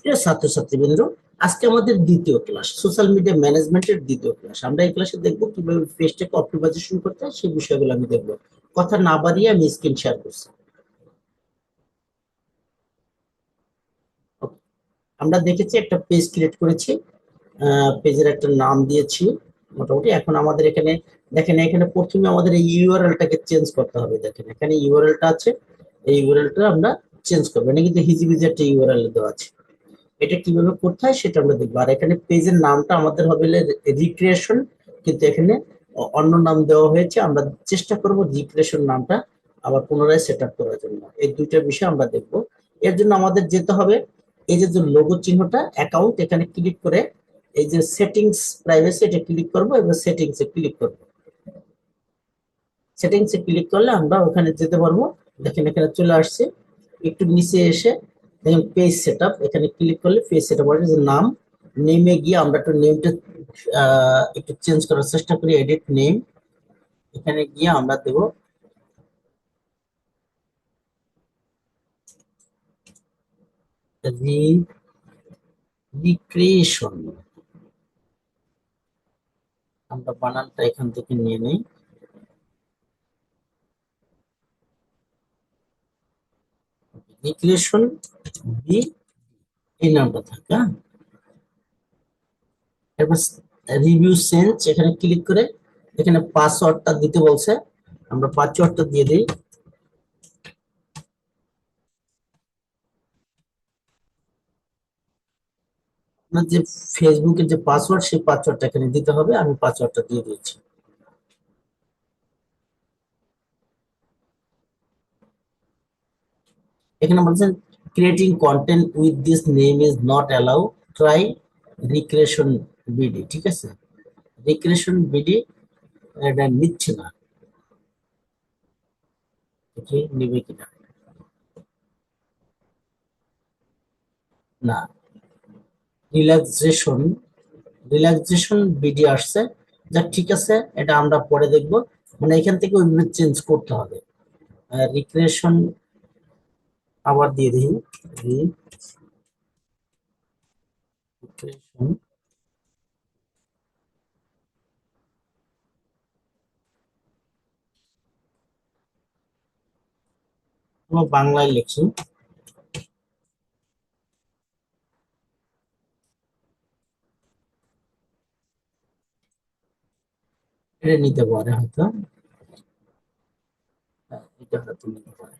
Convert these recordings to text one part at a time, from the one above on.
প্রিয় ছাত্রছাত্রীবৃন্দ, আজকে আমাদের দ্বিতীয় ক্লাস সোশ্যাল মিডিয়া ম্যানেজমেন্টের দ্বিতীয় ক্লাস আমরা এই ক্লাসে দেখব কীভাবে পেজটাকে অপটিমাইজেশন করতে হয়, সেই বিষয়গুলো আমি দেখব। কথা না বাড়িয়ে আমি স্ক্রিন শেয়ার করছি। আমরা দেখেছি একটা পেজ ক্রিয়েট করেছি। পেজের একটা নাম দিয়েছি, মোটামুটি। এখন আমাদের এখানে, দেখেন এখানে প্রথমে আমাদের এই ইউআরএলটাকে চেঞ্জ করতে হবে। দেখেন এখানে ইউআরএলটা আছে, এই ইউআরএলটা আমরা চেঞ্জ করব। এটা কিন্তু হিজিবিজি একটা ইউআরএল দেওয়া আছে। এটা কীভাবে করতে হয় সেটা আমরা দেখব। আর এখানে পেজের নামটা আমাদের হবে রিক্রিয়েশন কিন্তু এখানে অন্য নাম দেওয়া হয়েছে। আমরা চেষ্টা করব রিক্রিয়েশন নামটা আবার পুনরায় সেট আপ করার জন্য। এই দুইটা বিষয় আমরা দেখব। এর জন্য আমাদের যেতে হবে এই যে যে লোগো চিহ্নটা অ্যাকাউন্ট এখানে ক্লিক করে এই যে সেটিংস প্রাইভেসি এটা ক্লিক করব এবং সেটিংস এ ক্লিক করব। সেটিংস ক্লিক করলে আমরা ওখানে যেতে পারব। দেখেন এখানে চলে আসছে। একটু নিচে এসে দেখেন পেজ সেটআপ এখানে ক্লিক করলে পেজ সেটআপ এর যে নাম নেমে গিয়ে আমরা একটু নেমটা একটু চেঞ্জ করার চেষ্টা করি এডিট নেম এখানে গিয়ে আমরা দেব রিক্রিয়েশন আমরা বানানটা এখান থেকে নিয়ে নেই। রিক্রিয়েশন বি, এই নামটা থাকে এবার রিভিউ সেন্স এখানে ক্লিক করে এখানে পাসওয়ার্ডটা দিতে বলছে, আমরা পাসওয়ার্ডটা দিয়ে দিই। আপনার যে ফেসবুকের যে পাসওয়ার্ড সেই পাসওয়ার্ডটা এখানে দিতে হবে, আমি পাসওয়ার্ডটা দিয়ে দিয়েছি। এখানে বলছেন creating content with this name is not allow try recreation BD ঠিক আছে? রিক্রিয়েশন বিডি এটা নিচ্ছে না। নিবে কিনা? না। রিল্যাক্সেশন রিল্যাক্সেশন বিডি আসছে। যা ঠিক আছে, এটা আমরা পরে দেখব। মানে এখান থেকে চেঞ্জ করতে হবে। রিক্রিয়েশন আবার দিয়ে দিই। রিক্রিয়েশন বাংলায় লিখি। এটা নিতে পারে হয়তো। হ্যাঁ, এটা হয়তো নিতে পারে।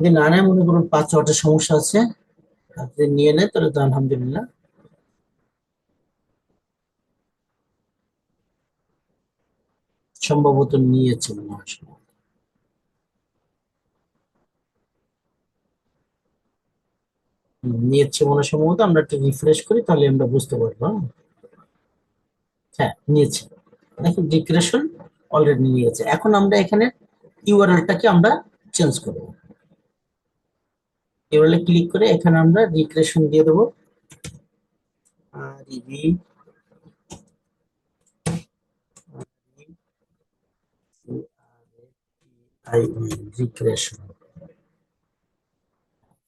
যদি না নেয়, মনে করুন পাঁচ ছটা সমস্যা আছে যদি নিয়ে নেয় তাহলে তো আলহামদুলিল্লাহ। সম্ভবত নিয়েছে মনে হয় নিয়েছে মনে সম্ভবত, আমরা একটু রিফ্রেশ করি, তাহলে আমরা বুঝতে পারব হ্যাঁ? হ্যাঁ নিয়েছে। দেখুন ডিক্রেশন অলরেডি নিয়েছে। এখন আমরা এখানে ইউআরএলটাকে আমরা চেঞ্জ করব। ইউআরএল ক্লিক করে এখানে আমরা রিক্রেশন দিয়ে দেবো। রিক্রেশন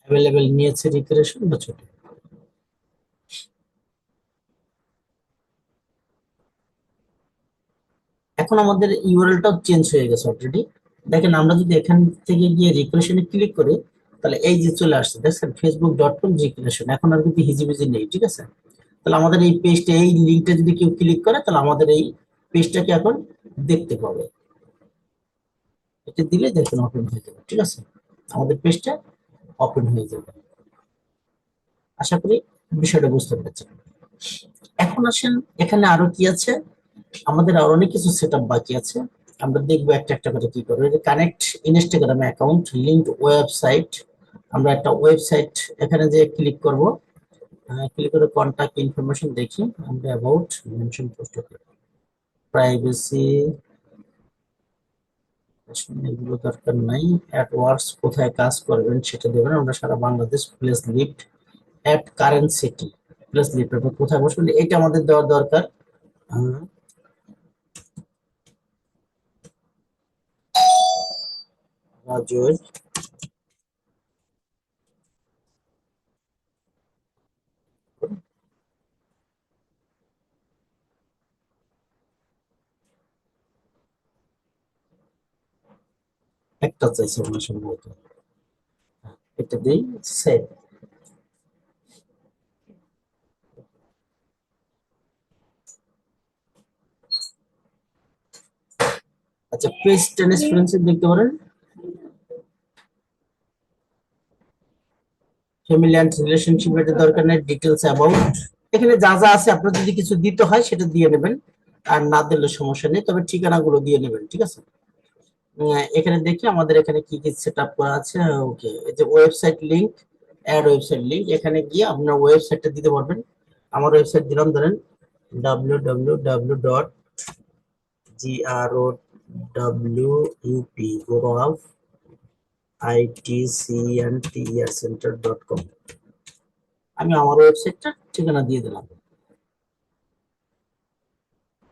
অ্যাভেলেবেল নিয়েছে রিক্রেশন বা ছোট? এখন আমাদের ইউআরএলটাও চেঞ্জ হয়ে গেছে অলরেডি দেখেন আমরা যদি এখান থেকে গিয়ে রিক্রেশনে ক্লিক করি তাহলে এই যে চলে আসছে, দেখছেন ফেসবুক ডট কম রিক্রেশন এখন আর কিন্তু হিজিবিজি নেই, ঠিক আছে? তাহলে আমাদের এই পেজটা এই লিঙ্কটা যদি কেউ ক্লিক করে, তাহলে আমাদের এই পেজটাকে এখন দেখতে পাবে। এটা দিলে দেখুন ওপেন হয়ে যাবে, ঠিক আছে? আমাদের পেজটা ওপেন হয়ে যাবে। আশা করি বিষয়টা বুঝতে পেরেছেন। এখন আসেন, এখানে আরও কি আছে? আমাদের আরও অনেক কিছু সেট বাকি আছে। আমরা দেখব একটা একটা করে কি করব connect Instagram account link website আমরা একটা ওয়েবসাইট এখানে যে ক্লিক করব ক্লিক করে কন্টাক্ট ইনফরমেশন দেখি আমরা অ্যাবাউট মেনশন পোস্ট প্রাইভেসি এগুলো দরকার নাই। অ্যাট ওয়ার্কস কোথায় কাজ করবেন সেটা দেবেন আমরা সারা Bangladesh place lift at current city place lead paper কোথায় বসবেন এটা আমাদের দেওয়ার দরকার। আহ, একটা চাইছে হয় সম্ভবত এটা দিই সেভ আচ্ছা পেজ ট্রান্সপারেন্সি দেখতে পারেন। ফ্যামিলি অ্যান্ড রিলেশনশিপ এর দরকার নেই ডিটেলস অ্যাবাউট এখানে যা যা আছে, আপনার যদি কিছু দিতে হয়, সেটা দিয়ে নেবেন। আর না দিলে সমস্যা নেই, তবে ঠিকানাগুলো দিয়ে নেবেন, ঠিক আছে? এখানে দেখি আমাদের এখানে কি কি সেট আপ করা আছে। ওকে এই যে website link add website link এখানে গিয়ে আপনার ওয়েবসাইটটা দিতে পারবেন। আমার ওয়েবসাইট দিলাম, ধরেন W dot W centre dot com আমি আমার ওয়েবসাইটটা ঠিকানা দিয়ে দিলাম।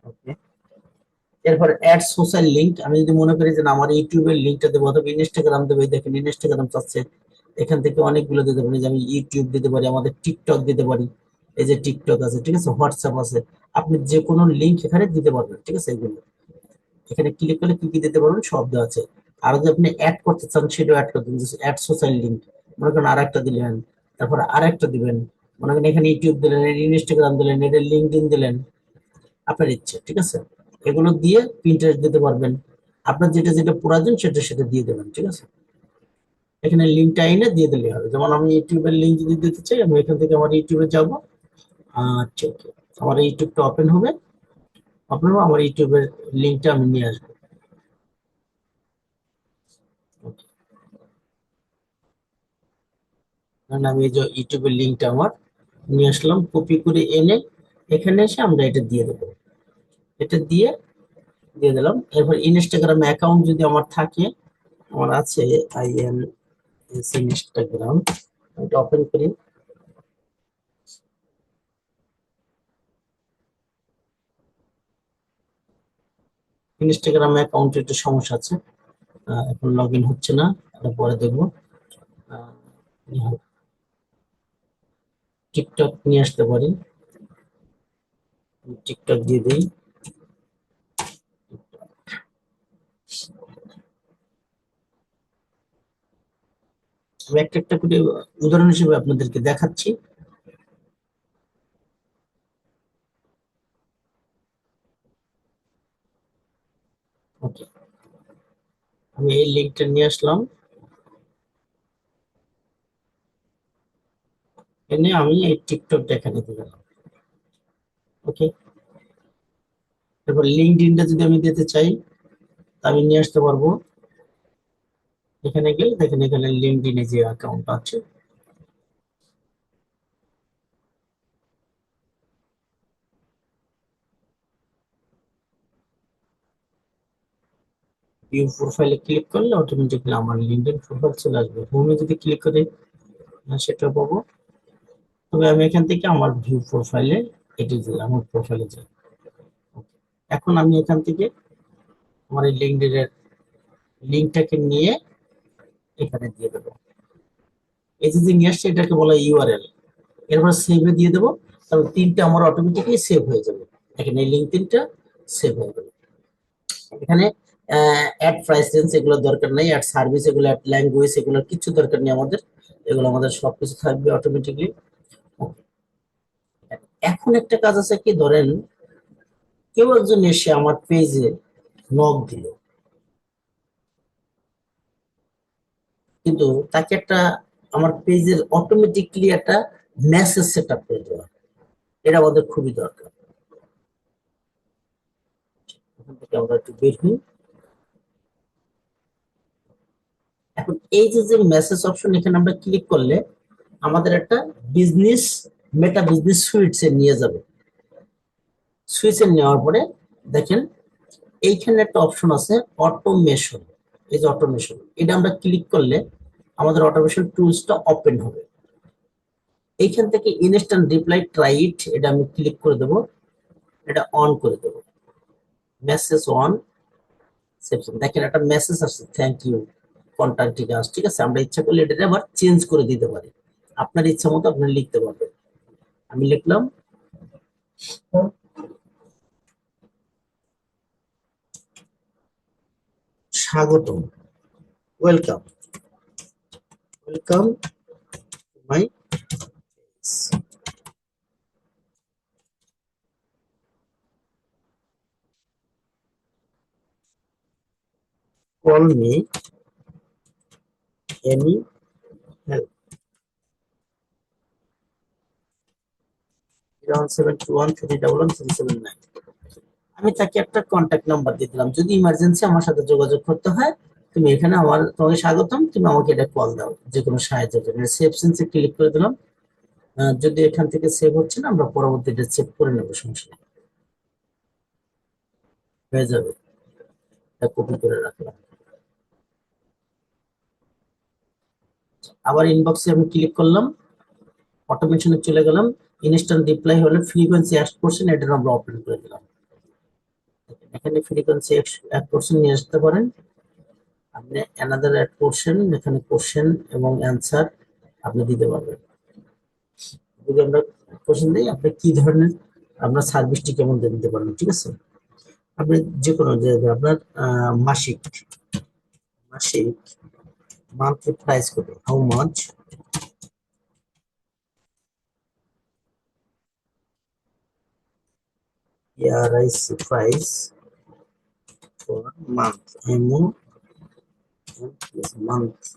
ওকে এরপর অ্যাড সোশ্যাল লিংক আমি যদি মনে করি যে আমার ইউটিউবের লিংকটা দেবো অথবা ইনস্টাগ্রাম দেবো দেখেন ইনস্টাগ্রাম চাচ্ছে, এখান থেকে অনেকগুলো দিতে পারি। যে আমি ইউটিউব দিতে পারি, আমাদের টিকটক দিতে পারি, এই যে টিকটক আছে, ঠিক আছে? হোয়াটসঅ্যাপ আছে, আপনি যে কোনো লিংক এখানে দিতে পারবেন, ঠিক আছে? এগুলো। এখানে ক্লিক করলে কি কি দিতে পারবেন? সব দেওয়া আছে। আর যদি আপনি অ্যাড করতে চান, সেটাও অ্যাড করতে অ্যাড সোশ্যাল লিঙ্ক মনে করেন আর একটা দিলেন, তারপর আর একটা দিবেন। মনে করেন এখানে ইউটিউব দিলেন ইনস্টাগ্রাম দিলেন এটা লিঙ্কডিন দিলেন, আপনার ইচ্ছে, ঠিক আছে? এগুলো দিয়ে প্রিন্টার দিতে পারবেন। আপনার যেটা যেটা প্রয়োজন সেটা সেটা দিয়ে দেবেন, ঠিক আছে? এখানে লিঙ্কটা এনে দিয়ে দিলে হবে। যেমন আমি ইউটিউবের লিঙ্ক যদি দিতে চাই, আমি এখান থেকে আমার ইউটিউবে যাব। আচ্ছা ওকে আমার ইউটিউবটা ওপেন হবে। হবে আমার ইউটিউবের লিঙ্কটা আমি নিয়ে আসব। আমি এই যে ইউটিউবের লিঙ্কটা আমার নিয়ে আসলাম। কপি করে এনে এখানে এসে আমরা এটা দিয়ে দেবো। এটা দিয়ে দিয়ে দিলাম। এরপর ইনস্টাগ্রাম অ্যাকাউন্ট যদি আমার থাকে, আমার আছে আই এন এস ইনস্টাগ্রাম এটা ওপেন করি। ইনস্টাগ্রাম অ্যাকাউন্টে একটু সমস্যা আছে। এখন লগ ইন হচ্ছে না, এটা পরে দেখব। টিকটক নিয়ে আসতে পারি। টিকটক দিয়ে দিই। আমি একটা একটা করে উদাহরণ হিসেবে আপনাদেরকে দেখাচ্ছি। ওকে। আমি এই লিঙ্কটা নিয়ে আসলাম। আমি এই টিকটক দেখা দিয়ে দিলাম। ওকে। এরপর লিঙ্কডইনটা যদি আমি দিতে চাই আমি নিয়ে আসতে পারব। এখানে গেলে দেখেন এখানে লিঙ্কডইনে যে অ্যাকাউন্ট আছে। ভিউ প্রোফাইলে ক্লিক করলে অটোমেটিক্যালি আমার লিঙ্কডইন প্রোফাইল চলে আসবে। হোমে যদি ক্লিক করে সেটা পাবো। তবে আমি এখান থেকে আমার ভিউ প্রোফাইলে এটি যাই আমার প্রোফাইলে যাই। এখন আমি এখান থেকে আমার এই লিঙ্কডইনের লিঙ্কটাকে নিয়ে এখানে দিয়ে দেবো। এই যে নিয়ে আসছে, এটাকে বলা ইউআরএল এরপর সেভে দিয়ে দেবো, তাহলে তিনটা আমার অটোমেটিকলি সেভ হয়ে যাবে। এখানে লিঙ্ক তিনটা সেভ হয়ে যাবে এখানে অ্যাড প্রাইস রেঞ্জ এগুলো দরকার নেই অ্যাড সার্ভিস এগুলো অ্যাড ল্যাঙ্গুয়েজ এগুলো, কিছু দরকার নেই আমাদের। এগুলো আমাদের সবকিছু থাকবে অটোমেটিকলি এখন একটা কাজ আছে কি, ধরেন কেউ একজন এসে আমার পেজে নক দিল। কিন্তু তাকে একটা আমার পেজের অটোমেটিকলি একটা মেসেজ সেট আপ করে দেওয়া এটা আমাদের খুবই দরকার। এখান এই যে যে মেসেজ অপশন এখানে আমরা ক্লিক করলে আমাদের একটা বিজনেস মেটা বিজনেস সুইটস নিয়ে যাবে। সুইচ নেওয়ার পরে দেখেন, এইখানে একটা অপশন আছে অটোমেশন এই যে অটোমেশন এটা আমরা ক্লিক করলে আমাদের অটোমেশন টুলসটা ওপেন হবে। এইখান থেকে ইনস্ট্যান্ট রিপ্লাই ট্রাই ইট এটা আমি ক্লিক করে দেব। এটা অন করে দেব। মেসেজ অন সেপশন দেখেন একটা মেসেজ আসছে থ্যাংক ইউ কন্ট্যাক্ট ডিটেলস ঠিক আছে। আমরা ইচ্ছা করলে এটা আবার চেঞ্জ করে দিতে পারি। আপনার ইচ্ছা মতো আপনি লিখতে পারবেন। আমি লিখলাম। Shagoto. Welcome. Welcome to my. Call me any help. 0721 আমি তাকে একটা কন্ট্যাক্ট নাম্বার দিয়ে দিলাম। যদি ইমার্জেন্সি আমার সাথে যোগাযোগ করতে হয়, তুমি এখানে আমার, তোমাকে স্বাগতম, তুমি আমাকে এটা কল দাও যে কোনো সাহায্যের জন্য। সেভ সেন্সে ক্লিক করে দিলাম। যদি এখান থেকে সেভ হচ্ছে না, আমরা পরবর্তীতে চেক করে নেব, সমস্যা হয়ে যাবে। কপি করে রাখলাম। আবার ইনবক্সে আমি ক্লিক করলাম। অটোমেশনে চলে গেলাম। ইনস্ট্যান্ট রিপ্লাই হলে ফ্রিকোয়েন্সি এক পার্সেন্ট এটা আমরা ওপেন করে দিলাম। এখানে ফ্রিকোয়েন্সি এক পার্সেন্ট নিয়ে আসতে পারেন। আপনি অ্যানাদার এক পোর্শন এখানে কোশ্চেন এবং অ্যান্সার আপনি দিতে পারবেন। যদি আমরা কোশ্চেন দিই, আপনি কি ধরনের, আপনার সার্ভিসটি কেমন দিতে পারবেন, ঠিক আছে? আপনি যে কোনো যে আপনার মাসিক মাসিক মান্থলি প্রাইস কত? How much PRIC price for month. Month.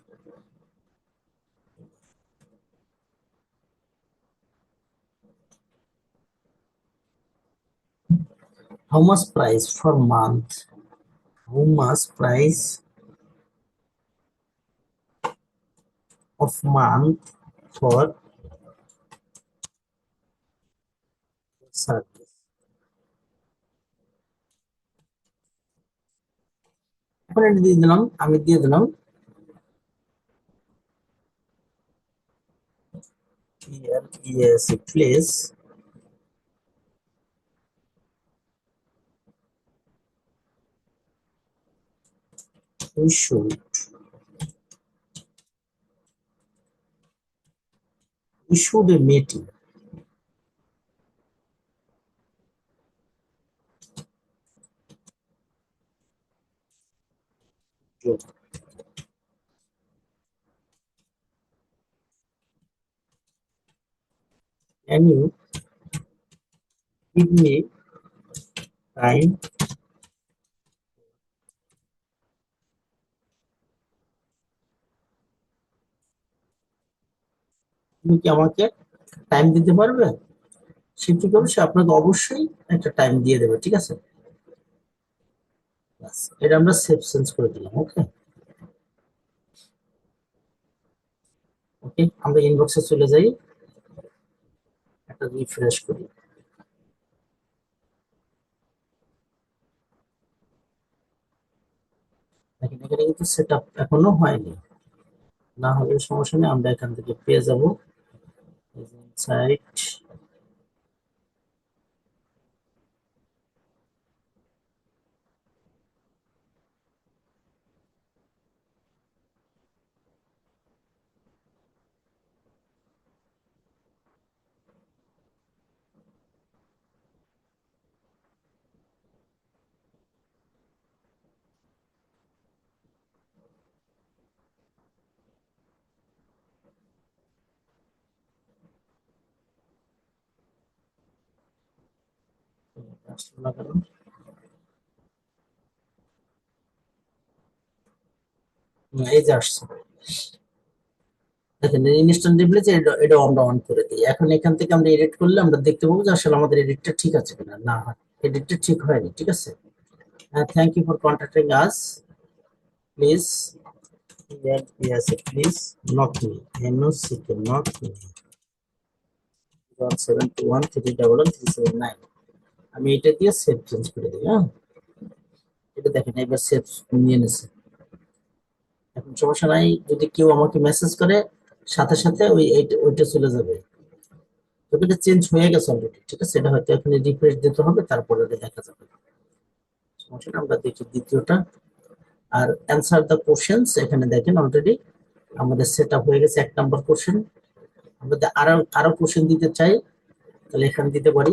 How much price for month? How much price of month for service? এখন এটা দিয়ে দিলাম আমি দিয়ে দিলাম here yes please we should we should a meeting Good. Can you give me time তুমি কি আমাকে টাইম দিতে পারবে সে কি করবে সে আপনাকে অবশ্যই একটা টাইম দিয়ে দেবে, ঠিক আছে ব্যাস, এটা আমরা সেফ সেন্স করে দিলাম ওকে ওকে আমরা ইনবক্সে চলে যাই। একটা রিফ্রেশ করি। দেখেন এখানে কিন্তু সেট আপ এখনও হয়নি। না সমস্যা নেই আমরা এখান থেকে পেয়ে যাব। আসলো না কেন অন করে দিই এখন এখান থেকে আমরা এডিট করলে আমরা দেখতে পাবো যে আসলে আমাদের এডিটটা ঠিক আছে কিনা না এডিটটা ঠিক হয়নি ঠিক আছে thank you for contacting us please please knock me N O C K knock me 721 399 আমি এটা দিয়ে সেভ চেঞ্জ করে দিই হ্যাঁ? এটা দেখেন, এবার সেভ নিয়ে নিছে। এখন সমস্যা নাই, যদি কেউ আমাকে মেসেজ করে, সাথে সাথে ওই ওইটা চলে যাবে। এটা চেঞ্জ হয়ে গেছে অলরেডি ঠিক আছে? এটা হয়তো এখানে রিফ্রেশ দিতে হবে, তারপরে দেখা যাবে। সমস্যাটা আমরা দেখি দ্বিতীয়টা। আর অ্যান্সার দ্য কোশ্চেন্স এখানে দেখেন অলরেডি আমাদের সেট আপ হয়ে গেছে এক নম্বর কোশ্চেন আমরা আরও আরও কোশ্চেন দিতে চাই, তাহলে এখানে দিতে পারি।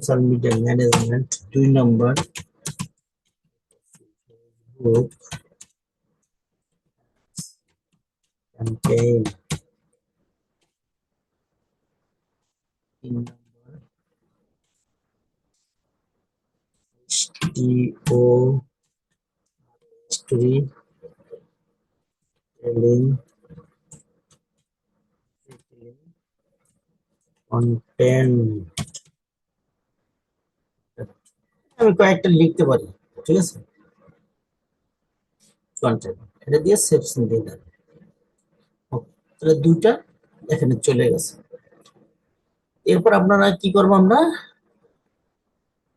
social media management two number? Book campaign. In number. HTO three telling content. আমি কয়েকটা লিখতে পারি, ঠিক আছে? কন্টেন্ট এটা দিয়ে সেপশন দিয়ে দেন। তাহলে দুইটা এখানে চলে গেছে। এরপর আপনারা কি করব আমরা?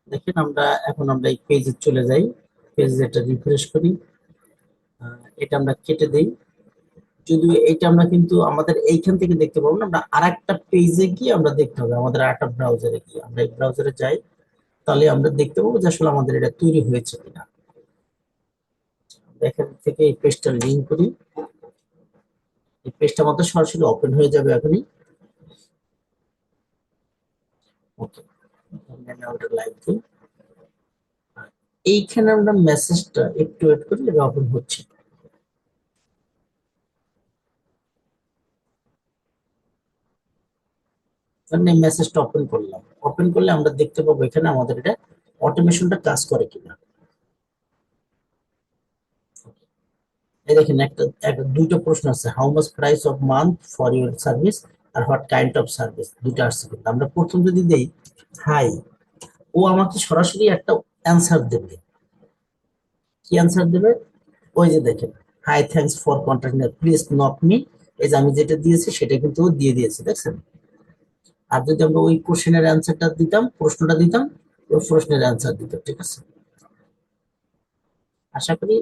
দেখেন আমরা, এখন আমরা এই পেজে চলে যাই। পেজ এটা রিফ্রেশ করি। এটা আমরা কেটে দেই। যদি এটা আমরা কিন্তু আমাদের এইখান থেকে দেখতে পাবো না, আমরা আর একটা পেজে গিয়ে আমরা দেখতে হবে, আমাদের আর একটা ব্রাউজারে গিয়ে। আমরা এই ব্রাউজারে যাই। তাহলে আমরা দেখতে পাবো যে আসলে আমাদের এটা তৈরি হয়েছে কিনা। আমরা এখান থেকে এই পেজটা লিঙ্ক করি। এই পেজটা আমাদের সরাসরি ওপেন হয়ে যাবে এখনই। ওকে আর এইখানে আমরা মেসেজটা একটু ওয়েট করি, এটা ওপেন হচ্ছে। কারণ এই মেসেজটা ওপেন করলাম। ওপেন করলে আমরা দেখতে পাবো এখানে আমাদের এটা অটোমেশনটা কাজ করে কিনা। এই দেখেন একটা দুইটা প্রশ্ন আছে how much price of month for your service R what kind of service দুইটা আসছে কিন্তু। আমরা প্রথম যদি দেই হাই ও আমাকে সরাসরি একটা অ্যান্সার দেবে। কি অ্যান্সার দেবে? ওই যে দেখেন hi thanks for contact please not me এই যে আমি যেটা দিয়েছি সেটা কিন্তু দিয়ে দিয়েছে, দেখছেন? আর যদি আমরা ওই কোশ্চেনের অ্যান্সারটা দিতাম, প্রশ্নটা দিতাম, ওই প্রশ্নের অ্যান্সার দিত ঠিক আছে? আশা করি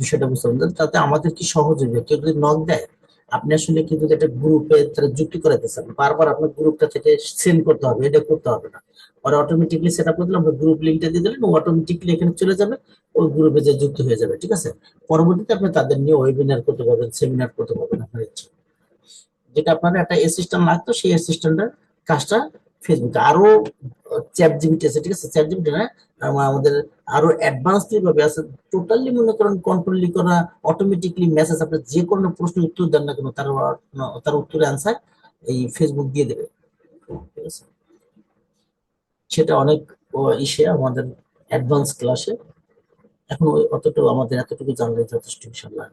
বিষয়টা বুঝতে পারবেন তাতে আমাদের কি সহজ হবে? কেউ যদি নক দেয়, আপনি আসলে কিন্তু একটা গ্রুপে তারা যুক্তি করাতে চান, বারবার আপনার গ্রুপটা থেকে সেন্ড করতে হবে, এটা করতে হবে না। ওরা অটোমেটিকলি সেট আপ করে দিলে আমরা গ্রুপ লিঙ্কটা দিয়ে দিলেন অটোমেটিকলি এখানে চলে যাবে ওই গ্রুপে যে যুক্ত হয়ে যাবে, ঠিক আছে? পরবর্তীতে আপনি তাদের নিয়ে ওয়েবিনার করতে পারবেন সেমিনার করতে পারবেন, আপনার ইচ্ছে। যেটা আপনার একটা অ্যাসিস্ট্যান্ট লাগতো, সেই অ্যাসিস্ট্যান্টের কাজটা ফেসবুকে আরও চ্যাট জিবিটি আছে, ঠিক আছে? চ্যাট জিবিটি না আমাদের আরও অ্যাডভান্স ভাবে আছে টোটালি মনে করেন কন্ট্রোলি করা অটোমেটিকলি মেসেজ আপনি যে কোনো প্রশ্ন উত্তর দেন না কেন, তার তার উত্তরের অ্যান্সার এই ফেসবুক দিয়ে দেবে। ঠিক আছে? সেটা অনেক ইসে আমাদের অ্যাডভান্স ক্লাসে এখন ওই অতটুকু, আমাদের এতটুকু জানলে যথেষ্ট, ইনশাল্লাহ।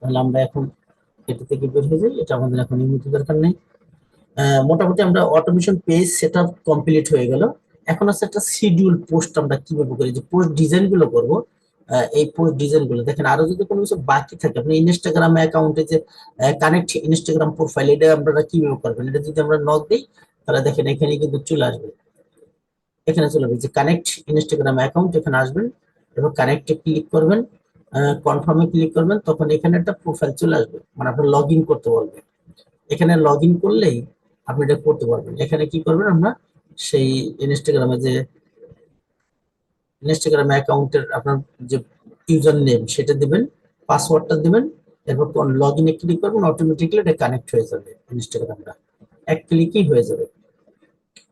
তাহলে আমরা এখন এটা থেকে বের হয়ে যাই। এটা আমাদের এখন নিয়মিত দরকার নেই। মোটামুটি আমরা অটোমেশন পেজ সেটা কমপ্লিট হয়ে গেল। এখন আছে একটা শিডিউল পোস্ট আমরা কীভাবে করি, যে পোস্ট ডিজাইনগুলো করব। এই পোস্ট ডিজাইনগুলো। দেখেন, আরও যদি কোনো কিছু বাকি থাকে, আপনি ইনস্টাগ্রাম অ্যাকাউন্টে যে কানেক্ট ইনস্টাগ্রাম প্রোফাইল এটা আপনারা কীভাবে করবেন? এটা যদি আমরা নক দিই, তাহলে দেখেন এখানে কিন্তু চলে আসবে। এখানে চলে আসবে যে কানেক্ট ইনস্টাগ্রাম অ্যাকাউন্ট এখানে আসবেন এবং কানেক্টে ক্লিক করবেন। কনফার্মে ক্লিক করবেন, তখন এখানে একটা প্রোফাইল চলে আসবে। মানে আপনি লগ করতে বলবে এখানে লগ ইন করলেই আপনি এটা করতে পারবেন। এখানে কি করবেন আমরা, সেই ইনস্টাগ্রামে যে ইনস্টাগ্রাম অ্যাকাউন্টের আপনার যে ইউজার নেম সেটা দিবেন পাসওয়ার্ডটা দিবেন, এরপর লগ ইনে ক্লিক করবেন অটোমেটিকলি এটা কানেক্ট হয়ে যাবে ইনস্টাগ্রামটা এক ক্লিকই হয়ে যাবে।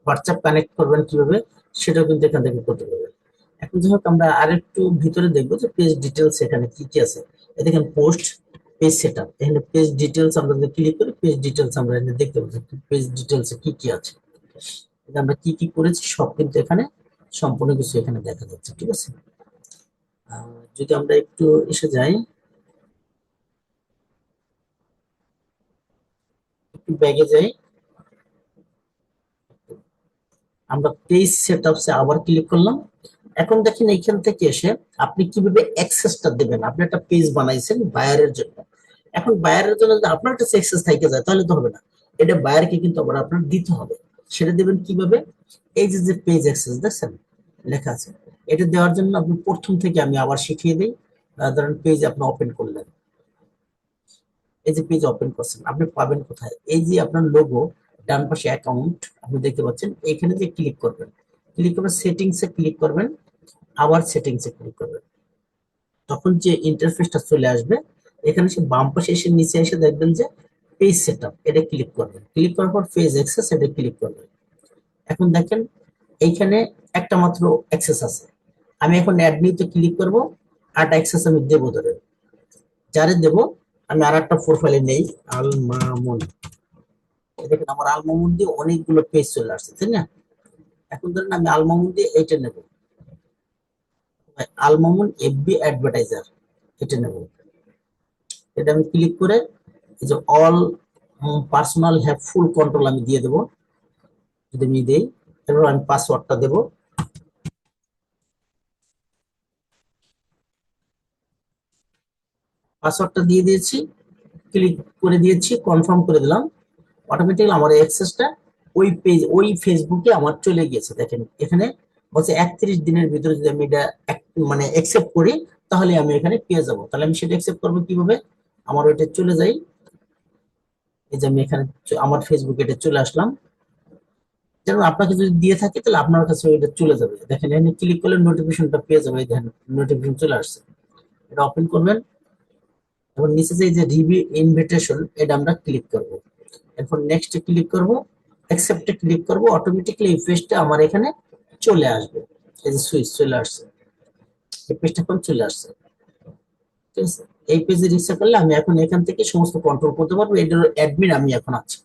হোয়াটসঅ্যাপ কানেক্ট করবেন কীভাবে, সেটাও কিন্তু এখান থেকে করতে পারবেন। এখন যাই হোক, আমরা আর একটু ভিতরে দেখব যে পেজ ডিটেলস এখানে কি কি আছে। দেখেন পোস্ট পেজ সেট আপ এখানে পেজ ডিটেলস আমরা যদি ক্লিক করি পেজ ডিটেলস আমরা এখানে দেখতে পাচ্ছি পেজ ডিটেলস কি কি আছে। আমরা কি কি করেছি, সব কিন্তু এখানে সম্পূর্ণ কিছু এখানে দেখা যাচ্ছে, ঠিক আছে? যদি আমরা একটু এসে যাই, একটু ব্যাগে যাই, আমরা পেজ সেট আপসে আবার ক্লিক করলাম। এখন দেখেন, এইখান থেকে এসে আপনি কীভাবে অ্যাক্সেসটা দেবেন? আপনি একটা পেজ বানাইছেন বায়ারের জন্য। এখন বায়ারের জন্য যদি আপনার কাছে অ্যাক্সেস থেকে যায়, তাহলে তো হবে না। এটা বায়ারকে কিন্তু আবার আপনার দিতে হবে। সেটা দেবেন কীভাবে? এই যে যে পেজ অ্যাক্সেস দেখছেন? লেখা আছে। এটা দেওয়ার জন্য আপনি প্রথম থেকে আমি আবার শিখিয়ে দিই। ধরেন পেজ আপনি ওপেন করলেন। এই যে পেজ ওপেন করছেন, আপনি পাবেন কোথায়? এই যে আপনার লোগো ডান পাশে অ্যাকাউন্ট আপনি দেখতে পাচ্ছেন, এখানে যে ক্লিক করবেন। ক্লিক করবেন সেটিংসে ক্লিক করবেন। আবার সেটিংসে ক্লিক করবেন তখন যে ইন্টারফেসটা চলে আসবে, এখানে সে বাম পাশে এসে নিচে এসে দেখবেন যে পেজ সেটআপ এটা ক্লিক করবেন ক্লিক করার পর পেজ অ্যাক্সেস এটা ক্লিক করবেন এখন দেখেন, এইখানে একটা মাত্র অ্যাক্সেস আছে। আমি এখন অ্যাড ক্লিক করব আট অ্যাক্সেস আমি দেবো ধরে। যারে দেব, আমি আর একটা প্রোফাইলে নেই আল মামুন দেখেন আমার আল মামুন দিয়ে অনেকগুলো পেজ চলে আসছে, তাই না? এখন ধরেন আমি আল মামুন দিয়ে এইটা নেব। আল মামুন এফবি অ্যাডভার্টাইজার এটা নেব। এটা আমি ক্লিক করে এই যে all personal have full control আমি দিয়ে দেবো। যদি আমি দেই এবার আমি পাসওয়ার্ডটা দেব। পাসওয়ার্ডটা দিয়ে দিয়েছি ক্লিক করে দিয়েছি কনফার্ম করে দিলাম। অটোমেটিক্যালি আমার অ্যাক্সেসটা ওই পেজ ওই ফেসবুকে আমার চলে গিয়েছে। দেখেন, এখানে বলছে একত্রিশ দিনের ভিতরে যদি আমি এটা মানে অ্যাকসেপ্ট করি, তাহলে আমি এখানে পেয়ে যাব। তাহলে আমি সেটা অ্যাকসেপ্ট করব কীভাবে? আমার ওইটা চলে যাই এই যে আমি এখানে আমার ফেসবুকে এটা চলে আসলাম। যেমন আপনাকে যদি দিয়ে থাকে, তাহলে আপনার কাছে ওইটা চলে যাবে। দেখেন, এখানে ক্লিক করলে নোটিফিকেশনটা পেয়ে যাবে। দেখেন নোটিফিকেশন চলে আসছে। এটা ওপেন করবেন। এবং নিচে যে যে রিভিউ ইনভিটেশন এটা আমরা ক্লিক করব। এরপর নেক্সট ক্লিক করব। অ্যাকসেপ্টে ক্লিক করব। অটোমেটিক্যালি এই পেজটা আমার এখানে চলে আসবে। এই যে সুইচ চলে আসছে। এই পেজটা এখন চলে আসছে। ঠিক আছে? এই পেজে রিক্সা করলে আমি এখন এখান থেকে সমস্ত কন্ট্রোল করতে পারব। এটার অ্যাডমিন আমি এখন আছি।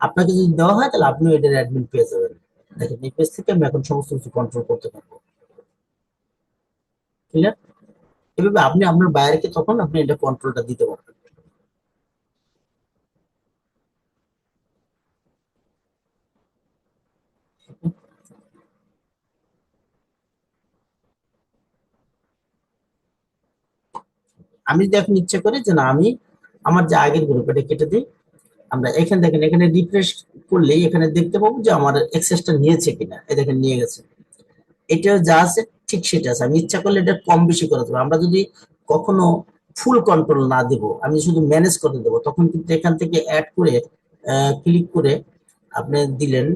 আপনাকে যদি দেওয়া হয়, তাহলে আপনিও এটার অ্যাডমিন পেয়ে যাবেন। দেখেন, এই পেজ থেকে আমি এখন সমস্ত কিছু কন্ট্রোল করতে পারব। ক্লিয়ার এভাবে আপনি আপনার বাইরেকে তখন আপনি এটা কন্ট্রোলটা দিতে পারবেন। আমি যদি এখন ইচ্ছে করি যে না, আমি আমার যে আগের গ্রুপ এটা কেটে দিই, আমরা এখানে দেখেন, এখানে রিফ্রেশ করলেই এখানে দেখতে পাবো যে আমার এক্সেসটা নিয়েছে কিনা। এই দেখেন, নিয়ে গেছে। এটা যা আছে ঠিক সেটা আছে। আমি ইচ্ছা করলে এটা কম বেশি করে দেবো। আমরা যদি কখনো ফুল কন্ট্রোল না দেব, আমি শুধু ম্যানেজ করতে দেবো, তখন কিন্তু এখান থেকে অ্যাড করে ক্লিক করে আপনি দিলেন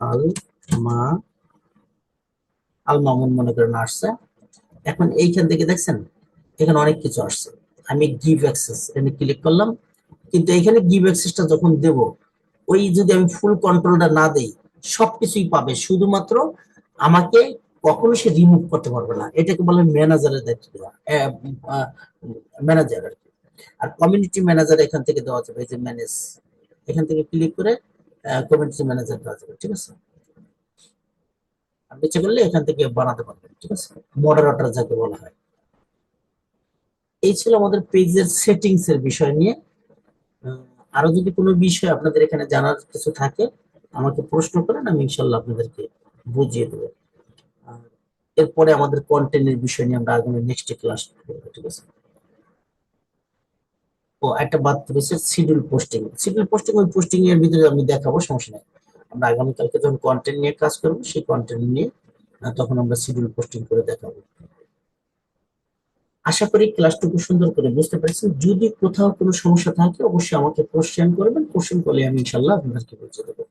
আল মা, আল মামুন মনে করেন আসছে। এখন এইখান থেকে দেখছেন? এখানে অনেক কিছু আসছে। আমি গিভ অ্যাক্সেস এখানে ক্লিক করলাম। কিন্তু এখানে গিভ অ্যাক্সেসটা যখন দেব, ওই যদি আমি ফুল কন্ট্রোলটা না দেই, সবকিছুই পাবে। শুধুমাত্র আমাকে কখনো সে রিমুভ করতে পারবে না। এটাকে বলে ম্যানেজারের দায়িত্ব দেওয়া। ম্যানেজার আর কি। আর কমিউনিটি ম্যানেজার এখান থেকে দেওয়া যাবে। এই যে ম্যানেজ এখান থেকে ক্লিক করে কমিউনিটি ম্যানেজার দেওয়া যাবে। ঠিক আছে? আপনি ইচ্ছে করলে এখান থেকে বানাতে পারবেন। ঠিক আছে? মডারেটর যাকে বলা হয়। এই ছিল আমাদের পেজের সেটিংস এর বিষয় নিয়ে। আরও যদি কোনো বিষয় আপনাদের এখানে জানার কিছু থাকে, আমাকে প্রশ্ন করেন, আমি ইনশাল্লাহ আপনাদেরকে বুঝিয়ে দেবো। এরপরে আমাদের কন্টেন্টের বিষয় নিয়ে আমরা আগামী নেক্সট ক্লাস ঠিক আছে? ও, একটা বাদ রয়েছে শিডিউল পোস্টিং শিডিউল পোস্টিং ওই পোস্টিং এর ভিতরে আমি দেখাবো, সমস্যা নেই। আমরা আগামীকালকে যখন কন্টেন্ট নিয়ে কাজ করব, সেই কন্টেন্ট নিয়ে তখন আমরা শিডিউল পোস্টিং করে দেখাবো। আশা করি ক্লাসটুকু সুন্দর করে বুঝতে পেরেছেন। যদি কোথাও কোনো সমস্যা থাকে, অবশ্যই আমাকে কোশ্চেন করবেন। কোশ্চেন করলে আমি ইনশাল্লাহ আপনাদেরকে বুঝিয়ে দেবো।